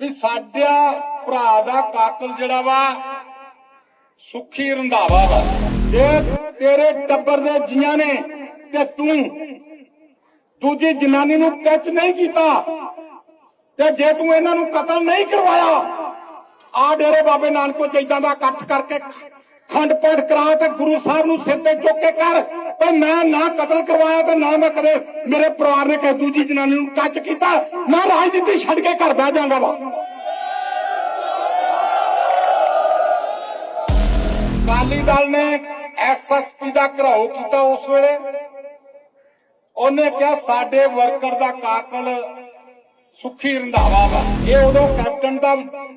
ਵੀ ਸਾਡਿਆ ਭਰਾ ਦਾ ਕਾਤਲ ਜਿਹੜਾ ਵਾ, ਸੁਖੀ ਰੰਧਾਵਾ ਵਾ। ਜੇ ਤੇਰੇ ਟੱਬਰ ਦੇ ਜੀਆਂ ਨੇ ਤੇ ਤੂੰ ਦੂਜੀ ਜਨਾਨੀ ਨੂੰ ਟੱਚ ਨਹੀਂ ਕੀਤਾ, ਤੇ ਜੇ ਤੂੰ ਇਹਨਾਂ ਨੂੰ ਕਤਲ ਨਹੀਂ ਕਰਵਾਇਆ, ਆ ਡੇਰੇ ਬਾਬੇ ਨਾਨਕੋ ਚ ਇਦਾਂ ਦਾ ਇਕੱਠ ਕਰਕੇ ਖੰਡ ਪਾਠ ਕਰਾ ਤੇ ਗੁਰੂ ਸਾਹਿਬ ਨੂੰ ਸਿਰ ਤੇ ਚੁੱਕ ਕੇ ਕਰ। ਤੇ ਮੈਂ ਨਾ ਕਤਲ ਕਰਵਾਇਆ ਤੇ ਨਾ ਮੈਂ ਕਦੇ ਮੇਰੇ ਪਰਿਵਾਰ ਨੇ ਕਿਸੇ ਦੂਜੀ ਜਨਾਨੀ ਨੂੰ ਟੱਚ ਕੀਤਾ। ਮੈਂ ਰਾਜਨੀਤੀ ਛੱਡ ਕੇ ਘਰ ਬਹਿ ਜਾਵਾਂਗਾ ਵਾ। ਕਾਲੀ ਦਲ ਨੇ ਐਸਐਸਪੀ ਦਾ ਘਰਾਓ ਕੀਤਾ ਉਸ ਵੇਲੇ। ਉਹਨੇ ਕਿਹਾ, ਸਾਡੇ ਵਰਕਰ ਦਾ ਕਾਤਲ ਸੁਖੀ ਰੰਧਾਵਾ ਵਾ। ਇਹ ਉਦੋਂ ਕੈਪਟਨ ਦਾ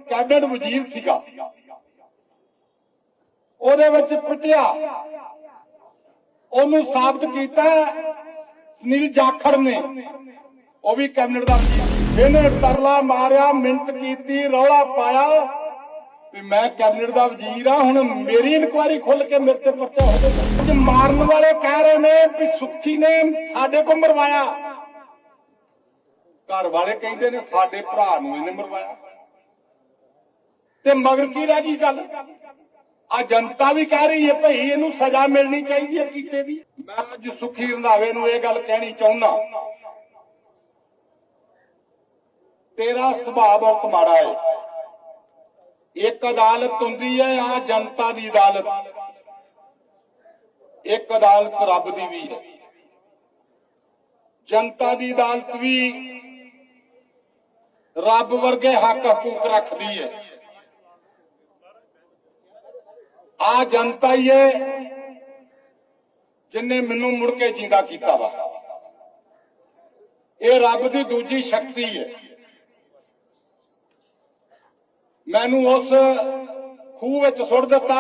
ਕੈਬਨਿਟ ਵਜ਼ੀਰ ਸੀਗਾ। ਉਹਦੇ ਵਿੱਚ ਪਿਟਿਆ। ਉਹਨੂੰ ਸਾਬਤ ਕੀਤਾ ਸੁਨੀਲ ਜਾਖੜ ਨੇ। ਉਹ ਵੀ ਕੈਬਨਿਟ ਦਾ ਇਹਨੇ ਤਰਲਾ ਮਾਰਿਆ ਮਿੰਟ ਕੀਤੀ, ਰੌਲਾ ਪਾਇਆ। ਵੀ ਮੈਂ ਕੈਬਨਿਟ ਦਾ ਵਜ਼ੀਰ ਆ ਹੁਣ ਮੇਰੀ ਇਨਕੁਆਇਰੀ ਖੁੱਲ ਕੇ ਮੇਰੇ ਤੇ ਪਰਚਾ ਹੋਵੇਗਾ ਅੱਜ ਮਾਰਨ ਵਾਲੇ ਕਹਿ ਰਹੇ ਨੇ ਵੀ ਸੁੱਖੀ ਨੇ ਸਾਡੇ ਕੋਲ ਮਰਵਾਇਆ। ਘਰ ਵਾਲੇ ਕਹਿੰਦੇ ਨੇ ਸਾਡੇ ਭਰਾ ਨੂੰ ਇਹਨੇ ਮਰਵਾਇਆ। ਤੇ ਮਗਰ ਕੀ ਰਹਿ ਗਈ ਗੱਲ? ਆ ਜਨਤਾ ਵੀ ਕਹਿ ਰਹੀ ਹੈ, ਭਈ ਇਹਨੂੰ ਸਜ਼ਾ ਮਿਲਣੀ ਚਾਹੀਦੀ ਹੈ ਕੀਤੇ ਦੀ ਮੈਂ ਅੱਜ ਸੁਖੀ ਰੰਧਾਵੇ ਨੂੰ ਇਹ ਗੱਲ ਕਹਿਣੀ ਚਾਹੁੰਦਾ ਤੇਰਾ ਸੁਭਾਅ ਬਹੁਤ ਮਾੜਾ ਹੈ। ਇੱਕ ਅਦਾਲਤ ਹੁੰਦੀ ਹੈ, ਆ ਜਨਤਾ ਦੀ ਅਦਾਲਤ। ਇੱਕ ਅਦਾਲਤ ਰੱਬ ਦੀ ਵੀ ਹੈ। ਜਨਤਾ ਦੀ ਅਦਾਲਤ ਵੀ ਰੱਬ ਵਰਗੇ ਹੱਕ ਹਕੂਕ ਰੱਖਦੀ ਹੈ। ਆ ਜਨਤਾ ਹੀ ਹੈ ਜਿਨੇ ਮੈਨੂੰ ਮੁੜ ਕੇ ਜਿੰਦਾ ਕੀਤਾ ਵਾ। ਇਹ ਰੱਬ ਦੀ ਦੂਜੀ ਸ਼ਕਤੀ ਹੈ। ਮੈਨੂੰ ਉਸ ਖੂਹ ਵਿੱਚ ਸੁੱਟ ਦਿੱਤਾ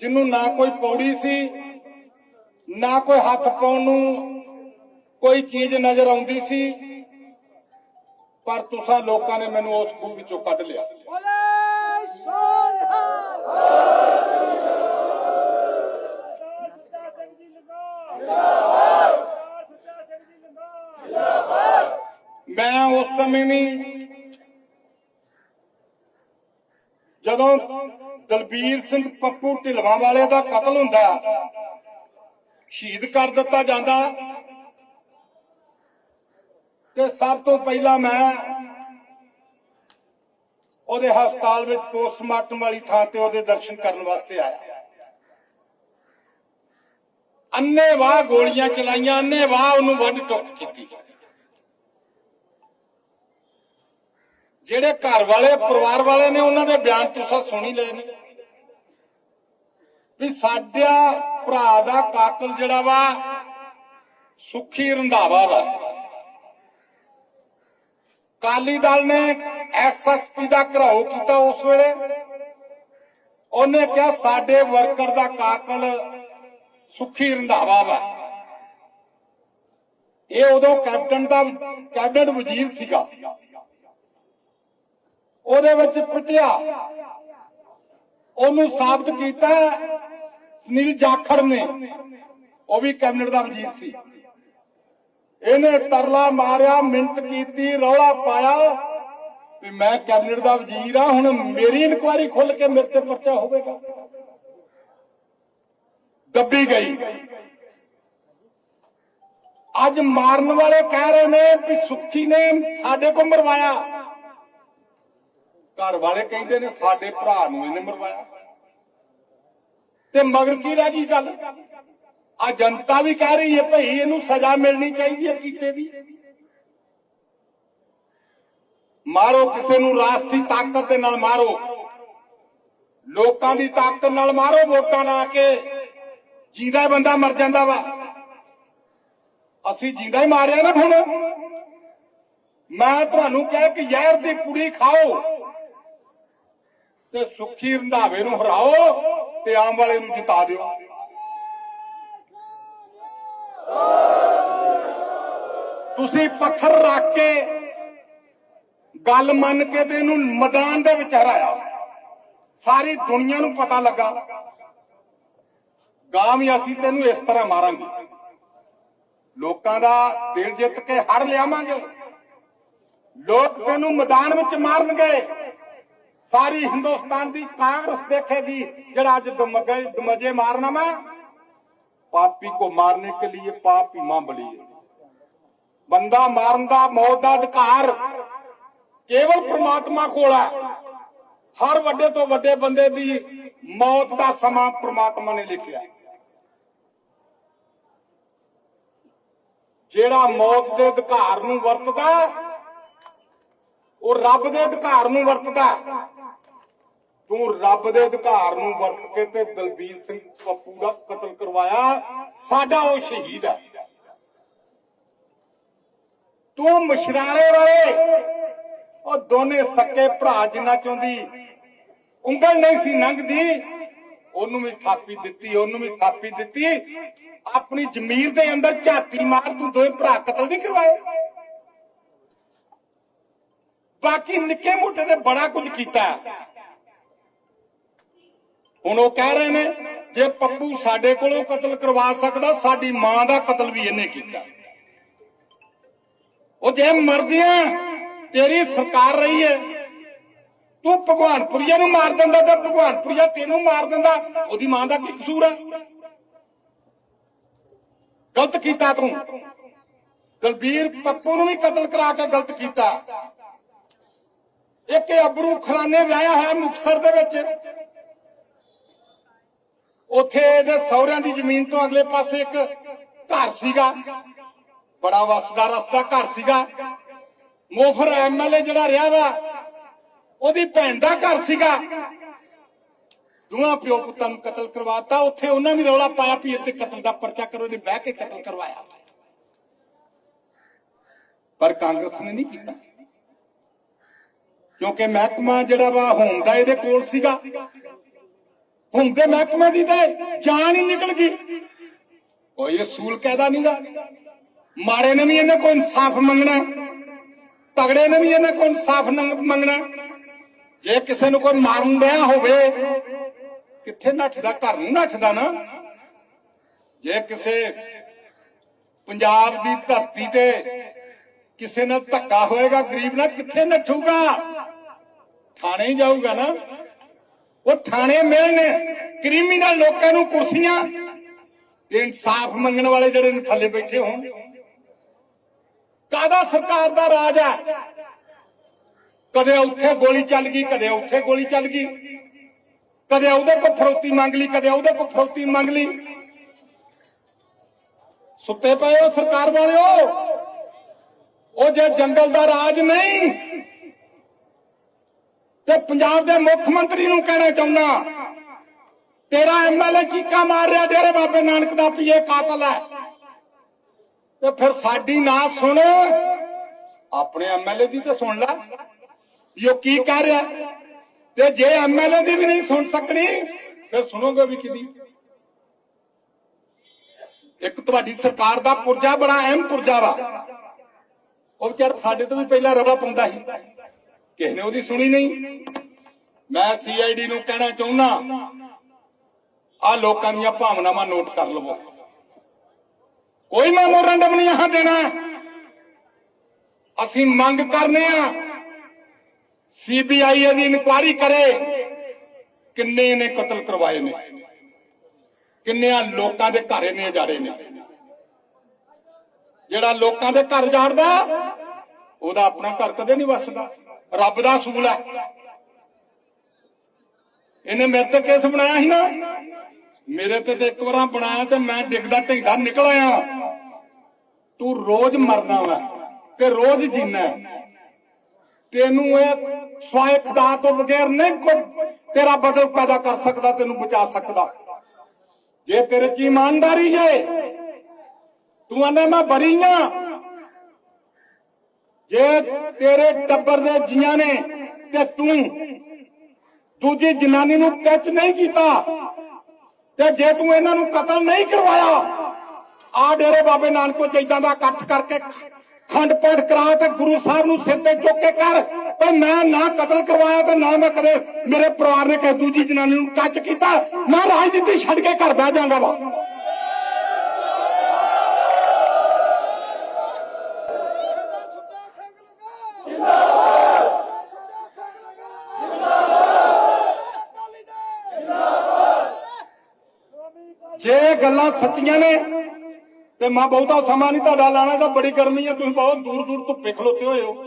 ਜਿਹਨੂੰ ਨਾ ਕੋਈ ਪੌੜੀ ਸੀ, ਨਾ ਕੋਈ ਹੱਥ ਪਾਉਣ ਨੂੰ ਕੋਈ ਚੀਜ਼ ਨਜ਼ਰ ਆਉਂਦੀ ਸੀ, ਪਰ ਤੁਸੀਂ ਲੋਕਾਂ ਨੇ ਮੈਨੂੰ ਉਸ ਖੂਹ ਵਿੱਚੋਂ ਕੱਢ ਲਿਆ ਬੋਲੇ ਸੋਨਿਹਾਲ ਸੁੱਚਾ ਸਿੰਘ ਜੀ ਲੰਗਾ ਜਿੰਦਾਬਾਦ ਸੁੱਚਾ ਸਿੰਘ ਜੀ ਲੰਗਾ ਮੈਂ ਉਸ ਸਮੇਂ ਵੀ ਜਦੋਂ ਦਲਬੀਰ ਸਿੰਘ ਪੱਪੂ ਢਿਲਵਾਂ ਵਾਲੇ ਦਾ ਕਤਲ ਹੁੰਦਾ, ਸ਼ਹੀਦ ਕਰ ਦਿੱਤਾ ਜਾਂਦਾ। ਤੇ ਸਭ ਤੋਂ ਪਹਿਲਾਂ ਮੈਂ ਉਹਦੇ ਹਸਪਤਾਲ ਵਿੱਚ ਪੋਸਟਮਾਰਟਮ ਵਾਲੀ ਥਾਂ ਤੇ ਉਹਦੇ ਦਰਸ਼ਨ ਕਰਨ ਵਾਸਤੇ ਆਇਆ। ਅੰਨੇ ਵਾਹ ਗੋਲੀਆਂ ਚਲਾਈਆਂ, ਅੰਨੇ ਵਾਹ ਉਹਨੂੰ ਵੱਢ ਟੁੱਕ ਕੀਤੀ। ਜਿਹੜੇ ਘਰ ਵਾਲੇ, ਪਰਿਵਾਰ ਵਾਲੇ ਨੇ ਉਹਨਾਂ ਦੇ ਬਿਆਨ ਤੁਸੀਂ ਸੁਣੀ ਲਏ ਨੇ। ਵੀ ਸਾਡਿਆ ਭਰਾ ਦਾ ਕਾਤਲ ਜਿਹੜਾ ਵਾ, ਸੁਖੀ ਰੰਧਾਵਾ ਵਾ। ਕਾਲੀ ਦਲ ਨੇ ਐਸਐਸਪੀ ਦਾ ਘਰਾਓ ਕੀਤਾ ਉਸ ਵੇਲੇ। ਉਹਨੇ ਕਿਹਾ, ਸਾਡੇ ਵਰਕਰ ਦਾ ਕਾਤਲ ਸੁਖੀ ਰੰਧਾਵਾ ਵਾ। ਇਹ ਉਦੋਂ ਕੈਪਟਨ ਦਾ, ਕੈਬਨਿਟ ਵਜ਼ੀਰ ਸੀਗਾ। ਉਹਦੇ ਵਿੱਚ ਪਿਟਿਆ। ਉਹਨੂੰ ਸਾਬਤ ਕੀਤਾ ਸੁਨੀਲ ਜਾਖੜ ਨੇ। ਉਹ ਵੀ ਕੈਬਨਿਟ ਦਾ ਵਜ਼ੀਰ ਸੀ। ਇਹਨੇ ਤਰਲਾ ਮਾਰਿਆ, ਮਿੰਟ ਕੀਤੀ, ਰੌਲਾ ਪਾਇਆ ਵੀ ਮੈਂ ਕੈਬਨਿਟ ਦਾ ਵਜ਼ੀਰ ਆ ਹੁਣ ਮੇਰੀ ਇਨਕੁਆਇਰੀ ਖੁੱਲ ਕੇ ਮੇਰੇ ਤੇ ਪਰਚਾ ਹੋਵੇਗਾ। ਦੱਬੀ ਗਈ। ਅੱਜ ਮਾਰਨ ਵਾਲੇ ਕਹਿ ਰਹੇ ਨੇ ਵੀ ਸੁੱਖੀ ਨੇ ਸਾਡੇ ਕੋਲ ਮਰਵਾਇਆ। ਘਰ ਵਾਲੇ ਕਹਿੰਦੇ ਨੇ ਸਾਡੇ ਭਰਾ ਨੂੰ ਇਹਨੇ ਮਰਵਾਇਆ। ਤੇ ਮਗਰ ਕੀ ਰਹਿ ਗਈ ਗੱਲ? ਆ ਜਨਤਾ ਵੀ ਕਹਿ ਰਹੀ ਹੈ, ਭਈ ਇਹਨੂੰ ਸਜ਼ਾ ਮਿਲਣੀ ਚਾਹੀਦੀ ਹੈ ਕੀਤੇ ਦੀ। ਮਾਰੋ ਕਿਸੇ ਨੂੰ ਰਾਸੀ ਤਾਕਤ ਦੇ ਨਾਲ ਮਾਰੋ। ਲੋਕਾਂ ਦੀ ਤਾਕਤ ਨਾਲ ਮਾਰੋ ਵੋਟਾਂ ਲਾ ਕੇ। ਜੀਦਾ ਬੰਦਾ ਮਰ ਜਾਂਦਾ ਵਾ। ਅਸੀਂ ਜੀਦਾ ਹੀ ਮਾਰਿਆ ਨਾ ਹੁਣ। ਮੈਂ ਤੁਹਾਨੂੰ ਕਿਹਾ ਕਿ ਜ਼ਹਿਰ ਦੀ ਕੁੜੀ ਖਾਓ। ਤੇ ਸੁੱਖੀ ਰੰਧਾਵੇ ਨੂੰ ਹਰਾਓ ਤੇ ਆਮ ਵਾਲੇ ਨੂੰ ਜਿਤਾ ਦਿਓ। ਤੁਸੀਂ ਪੱਥਰ ਰੱਖ ਕੇ ਗੱਲ ਮੰਨ ਕੇ ਤੇ ਇਹਨੂੰ ਮੈਦਾਨ ਦੇ ਵਿੱਚ ਹਰਾਇਆ। ਸਾਰੀ ਦੁਨੀਆ ਨੂੰ ਪਤਾ ਲੱਗਾ। ਗਾਂ ਵੀ ਅਸੀਂ ਤੈਨੂੰ ਇਸ ਤਰ੍ਹਾਂ ਮਾਰਾਂਗੇ। ਲੋਕਾਂ ਦਾ ਦਿਲ ਜਿੱਤ ਕੇ ਹੜ ਲਿਆਵਾਂਗੇ। ਲੋਕ ਤੈਨੂੰ ਮੈਦਾਨ ਵਿੱਚ ਮਾਰਨਗੇ। ਸਾਰੀ ਹਿੰਦੁਸਤਾਨ ਦੀ ਕਾਂਗਰਸ ਦੇਖੇਗੀ ਜਿਹੜਾ ਅੱਜ ਦਮਜੇ ਮਾਰਨਾ ਮੈਂ ਪਾਪੀ ਕੋ ਮਾਰਨੇ ਕੇ ਲਈ ਪਾਪ ਹੀ ਮਾਂ ਬਲੀ ਬੰਦਾ ਮਾਰਨ ਦਾ ਮੌਤ ਦਾ ਅਧਿਕਾਰ ਕੇਵਲ ਪ੍ਰਮਾਤਮਾ ਕੋਲ ਹੈ ਹਰ ਵੱਡੇ ਤੋਂ ਵੱਡੇ ਬੰਦੇ ਦੀ ਮੌਤ ਦਾ ਸਮਾਂ ਪ੍ਰਮਾਤਮਾ ਨੇ ਲਿਖਿਆ। ਜਿਹੜਾ ਮੌਤ ਦੇ ਅਧਿਕਾਰ ਨੂੰ ਵਰਤਦਾ, ਉਹ ਰੱਬ ਦੇ ਅਧਿਕਾਰ ਨੂੰ ਵਰਤਦਾ। ਤੂੰ ਰੱਬ ਦੇ ਅਧਿਕਾਰ ਨੂੰ ਵਰਤ ਕੇ ਤੇ ਦਲਬੀਰ ਸਿੰਘ ਪੱਪੂ ਦਾ ਕਤਲ ਕਰਵਾਇਆ। ਸਾਡਾ ਉਹ ਸ਼ਹੀਦ ਹੈ। ਤੂੰ ਮਸ਼ਰਾਲੇ ਵਾਲੇ। ਉਹ ਦੋਨੇ ਸੱਕੇ ਭਰਾ ਜਿੰਨਾ ਚਾਹੁੰਦੀ ਉਂਗਲ ਨਹੀਂ ਸੀ ਲੰਘਦੀ ਉਹਨੂੰ ਵੀ ਥਾਪੀ ਦਿੱਤੀ, ਉਹਨੂੰ ਵੀ ਥਾਪੀ ਦਿੱਤੀ। ਆਪਣੀ ਜ਼ਮੀਰ ਦੇ ਅੰਦਰ ਝਾਤੀ ਮਾਰ ਤੂੰ ਦੋਵੇਂ ਭਰਾ ਕਤਲ ਨਹੀਂ ਕਰਵਾਏ। ਬਾਕੀ ਨਿੱਕੇ ਮੋਟੇ ਤੇ ਬੜਾ ਕੁਝ ਕੀਤਾ। ਹੁਣ ਉਹ ਕਹਿ ਰਹੇ ਨੇ, ਜੇ ਪੱਪੂ ਸਾਡੇ ਕੋਲੋਂ ਕਤਲ ਕਰਵਾ ਸਕਦਾ, ਸਾਡੀ ਮਾਂ ਦਾ ਕਤਲ ਵੀ ਇਹਨੇ ਕੀਤਾ। ਉਹ ਜੇ ਮਰਜ਼ੀਆਂ ਤੇਰੀ ਸਰਕਾਰ ਰਹੀ ਹੈ। ਤੂੰ ਭਗਵਾਨਪੁਰੀਆ ਨੂੰ ਮਾਰ ਦਿੰਦਾ ਤੇ ਭਗਵਾਨਪੁਰੀਆ ਤੈਨੂੰ ਮਾਰ ਦਿੰਦਾ, ਉਹਦੀ ਮਾਂ ਦਾ ਕੀ ਕਸੂਰ ਹੈ? ਗਲਤ ਕੀਤਾ ਤੂੰ। ਦਲਬੀਰ ਪੱਪੂ ਨੂੰ ਵੀ ਕਤਲ ਕਰਾ ਕੇ ਗਲਤ ਕੀਤਾ। ਇੱਕ ਅਬਰੂ ਖਰਾਨੇ ਵਿਆਹਿਆ ਹੈ ਮੁਕਸਰ ਦੇ ਵਿੱਚ। ਉੱਥੇ ਇਹਦੇ ਸਹੁਰਿਆਂ ਦੀ ਜ਼ਮੀਨ ਤੋਂ ਅਗਲੇ ਪਾਸੇ ਇੱਕ ਘਰ ਸੀਗਾ। ਬੜਾ ਵਸਦਾ ਰਸਦਾ ਘਰ ਸੀਗਾ। ਮੋਫਰ ਐਮਐਲਏ ਜਿਹੜਾ ਰਿਹਾ ਵਾ, ਉਹਦੀ ਭੈਣ ਦਾ ਘਰ ਸੀਗਾ। ਦੋਵਾਂ ਪਿਓ ਪੁੱਤਾਂ ਨੂੰ ਕਤਲ ਕਰਵਾਤਾ ਉੱਥੇ ਉਹਨਾਂ ਵੀ ਰੌਲਾ ਪਾਇਆ ਵੀ ਇੱਥੇ ਕਤਲ ਦਾ ਪਰਚਾ ਕਰੋ ਨੇ ਬਹਿ ਕੇ ਕਤਲ ਕਰਵਾਇਆ। ਪਰ ਕਾਂਗਰਸ ਨੇ ਨਹੀਂ ਕੀਤਾ। ਕਿਉਂਕਿ ਮਹਿਕਮਾ ਜਿਹੜਾ ਵਾ ਹੋਮ ਦਾ ਇਹਦੇ ਕੋਲ ਸੀਗਾ। ਹੁਣ ਦੇ ਮਹਿਕਮੇ ਦੀ ਤੇ ਜਾਨ ਹੀ ਨਿਕਲ ਗਈ। ਕੋਈ ਅਸੂਲ ਕਾਇਦਾ ਨਹੀਂਗਾ ਮਾੜੇ ਨੇ ਵੀ ਇਹਨਾਂ ਕੋਈ ਇਨਸਾਫ ਮੰਗਣਾ। ਤਗੜੇ ਨੇ ਵੀ ਇਹਨਾਂ ਕੋਈ ਇਨਸਾਫ ਮੰਗਣਾ। ਜੇ ਕਿਸੇ ਨੂੰ ਕੋਈ ਮਾਰਨ ਦਿਆ ਹੋਵੇ, ਕਿੱਥੇ ਨੱਠਦਾ? ਘਰ ਨੂੰ ਨੱਠਦਾ ਨਾ। ਜੇ ਕਿਸੇ ਪੰਜਾਬ ਦੀ ਧਰਤੀ ਤੇ ਕਿਸੇ ਨਾਲ ਧੱਕਾ ਹੋਏਗਾ, ਗਰੀਬ ਨਾਲ ਕਿੱਥੇ ਨੱਠੂਗਾ? ਥਾਣੇ ਹੀ ਜਾਊਗਾ ਨਾ। ਉਹ ਥਾਣੇ ਮਿਲਣ, ਕ੍ਰਿਮੀਨਲ ਲੋਕਾਂ ਨੂੰ ਕੁਰਸੀਆਂ ਤੇ ਇਨਸਾਫ ਮੰਗਣ ਵਾਲੇ ਜਿਹੜੇ ਨੇ ਥੱਲੇ ਬੈਠੇ ਹੋਣ। ਕਾਦਾ ਸਰਕਾਰ ਦਾ ਰਾਜ ਹੈ ਕਦੇ ਉੱਥੇ ਗੋਲੀ ਚੱਲ ਗਈ, ਕਦੇ ਉੱਥੇ ਗੋਲੀ ਚੱਲ ਗਈ। ਕਦੇ ਉਹਦੇ ਕੋਲ ਫਰੋਤੀ ਮੰਗ ਲਈ, ਕਦੇ ਉਹਦੇ ਕੋਲ ਫਰੋਤੀ ਮੰਗ ਲਈ। ਸੁੱਤੇ ਪਏ ਹੋ ਸਰਕਾਰ ਵਾਲਿਓ। ਉਹ ਜੇ ਜੰਗਲ ਦਾ ਰਾਜ ਨਹੀਂ ਤੇ ਪੰਜਾਬ ਦੇ ਮੁੱਖ ਮੰਤਰੀ ਨੂੰ ਕਹਿਣਾ ਚਾਹੁੰਦਾ ਤੇਰਾ ਐਮਐਲਏ ਚੀਕਾ ਮਾਰ ਰਿਹਾ ਡੇਰੇ ਬਾਬੇ ਨਾਨਕ ਦਾ ਪੀਏ ਕਾਤਲ ਹੈ। ਤੇ ਫਿਰ ਸਾਡੀ ਨਾ ਸੁਣ, ਆਪਣੇ ਐਮਐਲਏ ਦੀ ਤੇ ਸੁਣ ਲੈ, ਵੀ ਉਹ ਕੀ ਕਹਿ ਰਿਹਾ। ਤੇ ਜੇ ਐਮਐਲਏ ਦੀ ਵੀ ਨਹੀਂ ਸੁਣ ਸਕਣੀ, ਫਿਰ ਸੁਣੋਗੇ ਵੀ ਕਿਦੀ ਇੱਕ ਤੁਹਾਡੀ ਸਰਕਾਰ ਦਾ ਪੁਰਜਾ ਬੜਾ ਅਹਿਮ ਪੁਰਜਾ ਵਾ। ਉਹ ਵਿਚਾਰ ਸਾਡੇ ਤੋਂ ਵੀ ਪਹਿਲਾਂ ਰੌਲਾ ਪਾਉਂਦਾ ਸੀ। ਕਿਸੇ ਨੇ ਉਹਦੀ ਸੁਣੀ ਨਹੀਂ। ਮੈਂ ਸੀਆਈਡੀ ਨੂੰ ਕਹਿਣਾ ਚਾਹੁੰਦਾ ਆ ਲੋਕਾਂ ਦੀਆਂ ਭਾਵਨਾਵਾਂ ਨੋਟ ਕਰ ਲਵੋ। ਕੋਈ ਮੈਮੋਰੰਡਮ ਨਹੀਂ ਆਹ ਦੇਣਾ। ਅਸੀਂ ਮੰਗ ਕਰਨੇ ਆ ਸੀਬੀਆਈ ਇਹਦੀ ਇਨਕੁਆਇਰੀ ਕਰੇ, ਕਿੰਨੇ ਇਹਨੇ ਕਤਲ ਕਰਵਾਏ ਨੇ। ਕਿੰਨਿਆਂ ਲੋਕਾਂ ਦੇ ਘਰ ਇਹਨੇ ਜਾੜੇ ਨੇ। ਜਿਹੜਾ ਲੋਕਾਂ ਦੇ ਘਰ ਜਾੜਦਾ ਉਹਦਾ ਆਪਣਾ ਘਰ ਕਦੇ ਨਹੀਂ ਵਸਦਾ। ਰੱਬ ਦਾ ਅਸੂਲ ਹੈ। ਇਹਨੇ ਮੇਰੇ ਤੇ ਕੇਸ ਬਣਾਇਆ ਸੀ ਨਾ। ਮੇਰੇ ਤੇ ਤੇ ਇੱਕ ਵਾਰਾਂ ਬਣਾਇਆ ਤੇ ਮੈਂ ਡਿੱਗਦਾ ਢਿੱਗਦਾ ਨਿਕਲ ਆਇਆ। ਤੂੰ ਰੋਜ਼ ਮਰਨਾ ਵਾ ਤੇ ਰੋਜ਼ ਜੀਣਾ ਤੈਨੂੰ ਇਹ ਸਵਾਇ ਖੁਦਾ ਤੋਂ ਬਗੈਰ ਨਹੀਂ ਕੋਈ ਤੇਰਾ ਬਦਲ ਪੈਦਾ ਕਰ ਸਕਦਾ, ਤੈਨੂੰ ਬਚਾ ਸਕਦਾ। ਜੇ ਤੇਰੇ ਚ ਇਮਾਨਦਾਰੀ ਹੈ, ਤੂੰ ਆਨੇ ਮੈਂ ਬਰੀ ਆ ਜੇ ਤੇਰੇ ਟੱਬਰ ਦੇ ਜੀਆਂ ਨੇ ਤੇ ਤੂੰ ਦੂਜੀ ਜਨਾਨੀ ਨੂੰ ਟੱਚ ਨਹੀਂ ਕੀਤਾ, ਤੇ ਜੇ ਤੂੰ ਇਹਨਾਂ ਨੂੰ ਕਤਲ ਨਹੀਂ ਕਰਵਾਇਆ, ਆ ਡੇਰੇ ਬਾਬੇ ਨਾਨਕੋ ਚ ਇਦਾਂ ਦਾ ਇਕੱਠ ਕਰਕੇ ਖੰਡ ਪਾਠ ਕਰਾ ਤੇ ਗੁਰੂ ਸਾਹਿਬ ਨੂੰ ਸਿਰ ਤੇ ਚੁੱਕ ਕੇ ਕਰ, ਤੇ ਮੈਂ ਨਾ ਕਤਲ ਕਰਵਾਇਆ ਤੇ ਨਾ ਮੈਂ ਕਦੇ ਮੇਰੇ ਪਰਿਵਾਰ ਨੇ ਕਿਸੇ ਦੂਜੀ ਜਨਾਨੀ ਨੂੰ ਟੱਚ ਕੀਤਾ ਮੈਂ ਰਾਜਨੀਤੀ ਛੱਡ ਕੇ ਘਰ ਬਹਿ ਜਾਂਦਾ ਵਾ ਸੁੱਚਾ ਸਿੰਘ ਲਗਾ ਜੇ ਇਹ ਗੱਲਾਂ ਸੱਚੀਆਂ ਨੇ ਤੇ ਮੈਂ ਬਹੁਤਾ ਸਮਾਂ ਨਹੀਂ ਤੁਹਾਡਾ ਲਾਣਾ ਤਾਂ ਬੜੀ ਗਰਮੀ ਹੈ ਤੁਸੀਂ ਬਹੁਤ ਦੂਰ ਦੂਰ ਧੁੱਪੇ ਖਲੋਤੇ ਹੋਏ ਹੋ।